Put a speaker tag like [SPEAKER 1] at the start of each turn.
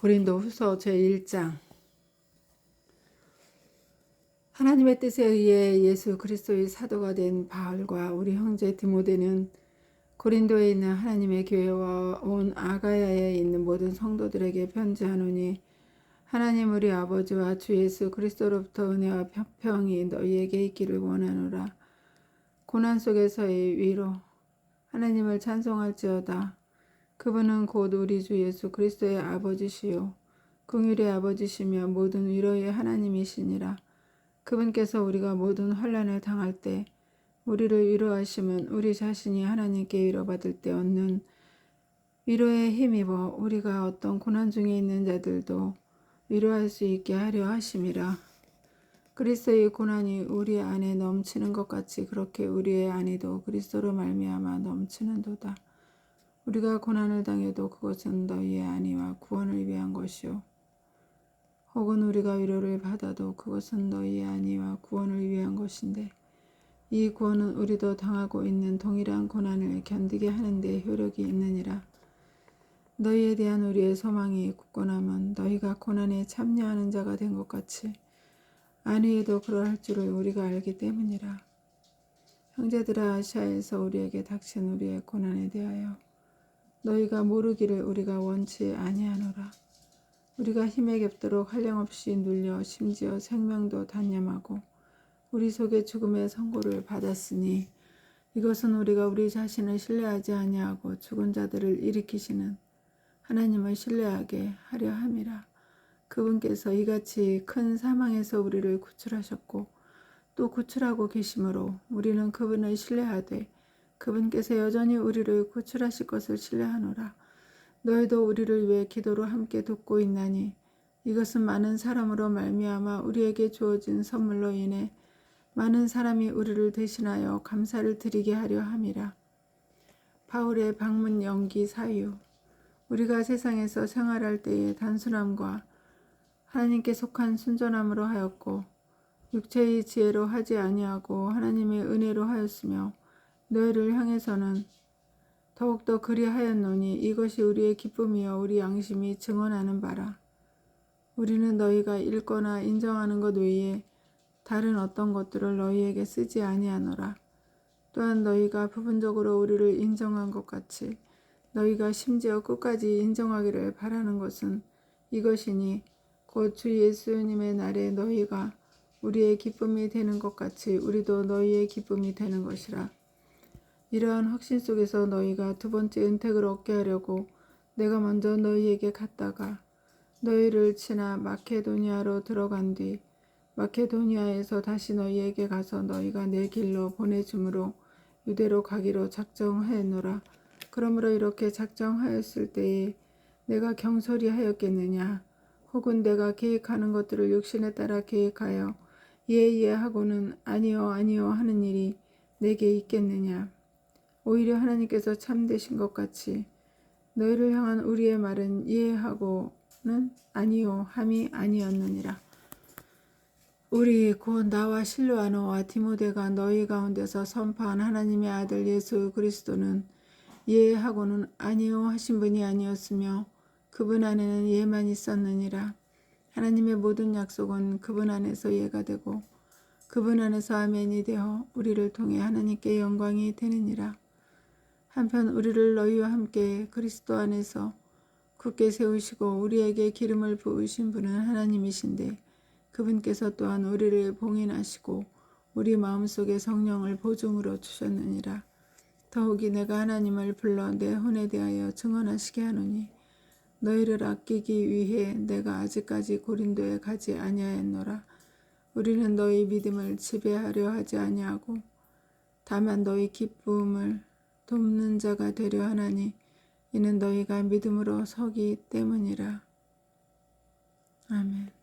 [SPEAKER 1] 고린도 후서 제1장 하나님의 뜻에 의해 예수 그리스도의 사도가 된 바울과 우리 형제 디모데는 고린도에 있는 하나님의 교회와 온 아가야에 있는 모든 성도들에게 편지하노니 하나님 우리 아버지와 주 예수 그리스도로부터 은혜와 평이 너희에게 있기를 원하노라. 고난 속에서의 위로 하나님을 찬송할지어다. 그분은 곧 우리 주 예수 그리스도의 아버지시요 긍휼의 아버지시며 모든 위로의 하나님이시니라. 그분께서 우리가 모든 환란을 당할 때 우리를 위로하심은 우리 자신이 하나님께 위로받을 때 얻는 위로에 힘입어 우리가 어떤 고난 중에 있는 자들도 위로할 수 있게 하려 하심이라. 그리스도의 고난이 우리 안에 넘치는 것 같이 그렇게 우리의 안에도 그리스도로 말미암아 넘치는도다. 우리가 고난을 당해도 그것은 너희의 안위와 구원을 위한 것이요. 혹은 우리가 위로를 받아도 그것은 너희의 안위와 구원을 위한 것인데 이 구원은 우리도 당하고 있는 동일한 고난을 견디게 하는 데 효력이 있느니라. 너희에 대한 우리의 소망이 굳건하면 너희가 고난에 참여하는 자가 된 것 같이 아니에도 그러할 줄을 우리가 알기 때문이라. 형제들아 아시아에서 우리에게 닥친 우리의 고난에 대하여 너희가 모르기를 우리가 원치 아니하노라. 우리가 힘에 겹도록 한량없이 눌려 심지어 생명도 단념하고 우리 속에 죽음의 선고를 받았으니 이것은 우리가 우리 자신을 신뢰하지 아니하고 죽은 자들을 일으키시는 하나님을 신뢰하게 하려 함이라. 그분께서 이같이 큰 사망에서 우리를 구출하셨고 또 구출하고 계심으로 우리는 그분을 신뢰하되 그분께서 여전히 우리를 구출하실 것을 신뢰하노라. 너희도 우리를 위해 기도로 함께 돕고 있나니 이것은 많은 사람으로 말미암아 우리에게 주어진 선물로 인해 많은 사람이 우리를 대신하여 감사를 드리게 하려 함이라. 바울의 방문 연기 사유 우리가 세상에서 생활할 때의 단순함과 하나님께 속한 순전함으로 하였고 육체의 지혜로 하지 아니하고 하나님의 은혜로 하였으며 너희를 향해서는 더욱더 그리하였노니 이것이 우리의 기쁨이요 우리 양심이 증언하는 바라. 우리는 너희가 읽거나 인정하는 것 외에 다른 어떤 것들을 너희에게 쓰지 아니하노라. 또한 너희가 부분적으로 우리를 인정한 것 같이 너희가 심지어 끝까지 인정하기를 바라는 것은 이것이니 곧 주 예수님의 날에 너희가 우리의 기쁨이 되는 것 같이 우리도 너희의 기쁨이 되는 것이라. 이러한 확신 속에서 너희가 두 번째 은택을 얻게 하려고 내가 먼저 너희에게 갔다가 너희를 지나 마케도니아로 들어간 뒤 마케도니아에서 다시 너희에게 가서 너희가 내 길로 보내줌으로 유대로 가기로 작정하였노라. 그러므로 이렇게 작정하였을 때에 내가 경솔히 하였겠느냐? 혹은 내가 계획하는 것들을 육신에 따라 계획하여 예예 하고는 아니요 아니요 하는 일이 내게 있겠느냐? 오히려 하나님께서 참되신 것 같이 너희를 향한 우리의 말은 이해하고는 아니요 함이 아니었느니라. 우리 곧 나와 실로아노와 디모데가 너희 가운데서 선포한 하나님의 아들 예수 그리스도는 예하고는 아니요 하신 분이 아니었으며 그분 안에는 예만 있었느니라. 하나님의 모든 약속은 그분 안에서 예가 되고 그분 안에서 아멘이 되어 우리를 통해 하나님께 영광이 되느니라. 한편 우리를 너희와 함께 그리스도 안에서 굳게 세우시고 우리에게 기름을 부으신 분은 하나님이신데 그분께서 또한 우리를 봉인하시고 우리 마음속에 성령을 보증으로 주셨느니라. 더욱이 내가 하나님을 불러 내 혼에 대하여 증언하시게 하노니 너희를 아끼기 위해 내가 아직까지 고린도에 가지 아니하였노라. 우리는 너희 믿음을 지배하려 하지 아니하고 다만 너희 기쁨을 돕는 자가 되려 하나니 이는 너희가 믿음으로 서기 때문이라. 아멘.